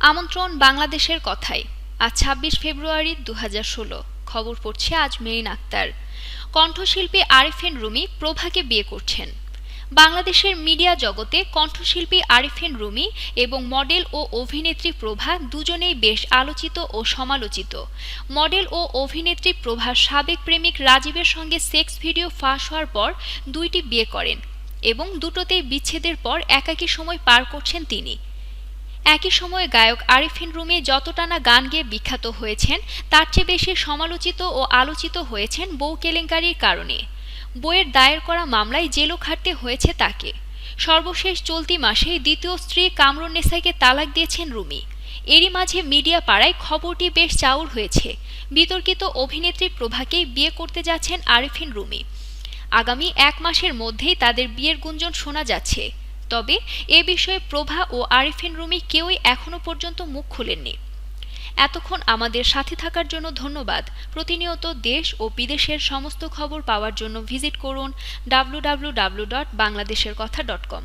আমন্ত্রণ বাংলাদেশের কথায় আজ ছাব্বিশ ফেব্রুয়ারি দু হাজার ষোলো। খবর পড়ছে আজ মেরিন আক্তার। কণ্ঠশিল্পী আরিফিন রুমি প্রভাকে বিয়ে করছেন। বাংলাদেশের মিডিয়া জগতে কণ্ঠশিল্পী আরিফিন রুমি এবং মডেল ও অভিনেত্রী প্রভা দুজনেই বেশ আলোচিত ও সমালোচিত। মডেল ও অভিনেত্রী প্রভার সাবেক প্রেমিক রাজীবের সঙ্গে সেক্স ভিডিও ফাঁস হওয়ার পর দুইটি বিয়ে করেন এবং দুটোতেই বিচ্ছেদের পর একাকী সময় পার করছেন তিনি। একই সময়ে গায়ক আরিফিন রুমি যতটা না গান গেয়ে বিখ্যাত হয়েছেন, তার চেয়ে বেশি সমালোচিত ও আলোচিত হয়েছেন বউ কেলেঙ্কারির কারণে। বইয়ের দায়ের করা মামলায় জেলও খাটতে হয়েছে তাকে। সর্বশেষ চলতি মাসে দ্বিতীয় স্ত্রী কামরুন নেসাইকে তালাক দিয়েছেন রুমি। এরই মাঝে মিডিয়া পাড়ায় খবরটি বেশ চাউর হয়েছে। বিতর্কিত অভিনেত্রী প্রভাকেই বিয়ে করতে যাচ্ছেন আরিফিন রুমি। আগামী এক মাসের মধ্যেই তাদের বিয়ের গুঞ্জন শোনা যাচ্ছে। তবে এ বিষয়ে প্রভা ও আরিফিন রুমি কেউই এখনও পর্যন্ত মুখ খুলেননি। এতক্ষণ আমাদের সাথে থাকার জন্য ধন্যবাদ। প্রতিনিয়ত দেশ ও বিদেশের সমস্ত খবর পাওয়ার জন্য ভিজিট করুন ডাব্লু ডট বাংলাদেশের কথা ডট কম